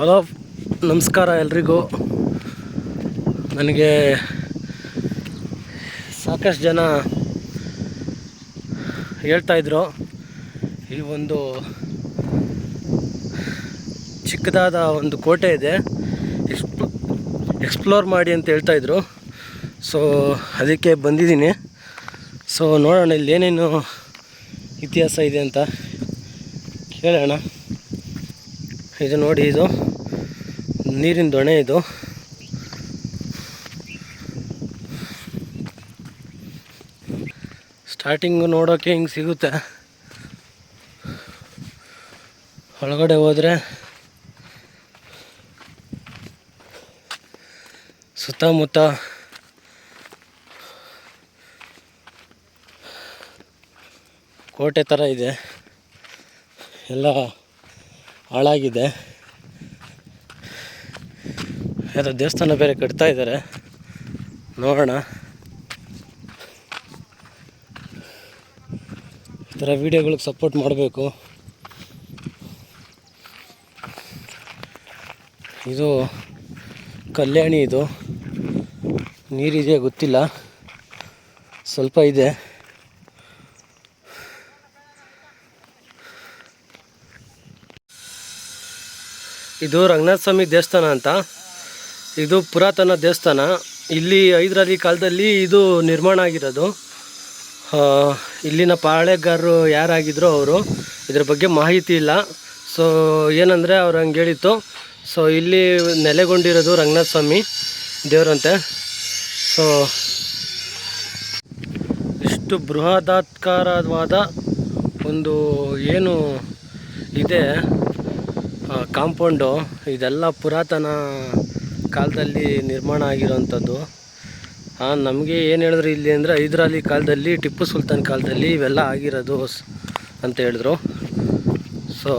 Hello, ನಮಸ್ಕಾರ ಎಲ್ರಿಗೂ. ನನಗೆ ಸಾಕಷ್ಟು ಜನ ಹೇಳ್ತಾಯಿದ್ರು ಈ ಒಂದು ಚಿಕ್ಕದಾದ ಒಂದು ಕೋಟೆ ಇದೆ. ಎಕ್ಸ್ಪ್ಲೋ ಎಕ್ಸ್ಪ್ಲೋರ್ ಮಾಡಿ ಅಂತ ಹೇಳ್ತಾಯಿದ್ರು ಸೊ, ಅದಕ್ಕೆ ಬಂದಿದ್ದೀನಿ. ಸೊ, ನೋಡೋಣ ಇಲ್ಲಿ ಏನೇನು ಇತಿಹಾಸ ಇದೆ ಅಂತ. ಕೇಳೋಣ. ಇದು ನೋಡಿ, ಇದು ನೀರಿನ ದೊಣೆ ಇದು. ಸ್ಟಾರ್ಟಿಂಗು ನೋಡೋಕ್ಕೆ ಹಿಂಗೆ ಸಿಗುತ್ತೆ. ಒಳಗಡೆ ಹೋದರೆ ಸುತ್ತಮುತ್ತ ಕೋಟೆ ಥರ ಇದೆ. ಎಲ್ಲ ಹಾಳಾಗಿದೆ. ಯಾವುದೋ ದೇವಸ್ಥಾನ ಬೇರೆ ಕಟ್ತಾ ಇದ್ದಾರೆ ನೋಡೋಣ. ಈ ಥರ ವೀಡಿಯೋಗಳಿಗೆ ಸಪೋರ್ಟ್ ಮಾಡಬೇಕು. ಇದು ಕಲ್ಯಾಣಿ ಇದು. ನೀರಿದೆಯಾ ಗೊತ್ತಿಲ್ಲ. ಸ್ವಲ್ಪ ಇದೆ. ಇದು ರಂಗನಾಥ ಸ್ವಾಮಿ ದೇವಸ್ಥಾನ ಅಂತ. ಇದು ಪುರಾತನ ದೇವಸ್ಥಾನ. ಇಲ್ಲಿ ಹೈದರಾಲಿ ಕಾಲದಲ್ಲಿ ಇದು ನಿರ್ಮಾಣ ಆಗಿರೋದು. ಇಲ್ಲಿನ ಪಾಳೆಗಾರರು ಯಾರಾಗಿದ್ರು ಅವರು, ಇದ್ರ ಬಗ್ಗೆ ಮಾಹಿತಿ ಇಲ್ಲ. ಸೊ ಏನಂದರೆ ಅವ್ರು ಹಂಗೆ ಹೇಳಿತ್ತು. ಸೊ ಇಲ್ಲಿ ನೆಲೆಗೊಂಡಿರೋದು ರಂಗನಾಥ ಸ್ವಾಮಿ ದೇವರಂತೆ. ಸೊ ಇಷ್ಟು ಬೃಹದಾತ್ಕಾರವಾದ ಒಂದು ಏನು ಇದೆ ಕಾಂಪೌಂಡು ಇದೆಲ್ಲ ಪುರಾತನ ಕಾಲದಲ್ಲಿ ನಿರ್ಮಾಣ ಆಗಿರೋವಂಥದ್ದು ನಮಗೆ ಏನು ಹೇಳಿದ್ರು ಇಲ್ಲಿ ಅಂದರೆ ಹೈದರಾಲಿ ಕಾಲದಲ್ಲಿ, ಟಿಪ್ಪು ಸುಲ್ತಾನ್ ಕಾಲದಲ್ಲಿ ಇವೆಲ್ಲ ಆಗಿರೋದು ಅಂತ ಹೇಳಿದ್ರು. ಸೊ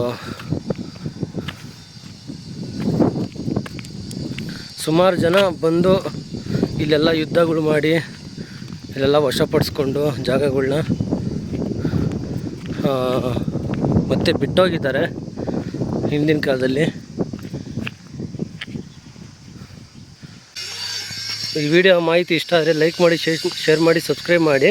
ಸುಮಾರು ಜನ ಬಂದು ಇಲ್ಲೆಲ್ಲ ಯುದ್ಧಗಳು ಮಾಡಿ, ಇಲ್ಲೆಲ್ಲ ವಶಪಡಿಸ್ಕೊಂಡು ಜಾಗಗಳನ್ನ ಮತ್ತೆ ಬಿಟ್ಟೋಗಿದ್ದಾರೆ. ಹಿಂದಿನ ಕಾಲದಲ್ಲಿ. ಈ ವಿಡಿಯೋ ಮಾಹಿತಿ ಇಷ್ಟ ಆದರೆ ಲೈಕ್ ಮಾಡಿ ಶೇರ್ ಮಾಡಿ ಸಬ್ಸ್ಕ್ರೈಬ್ ಮಾಡಿ.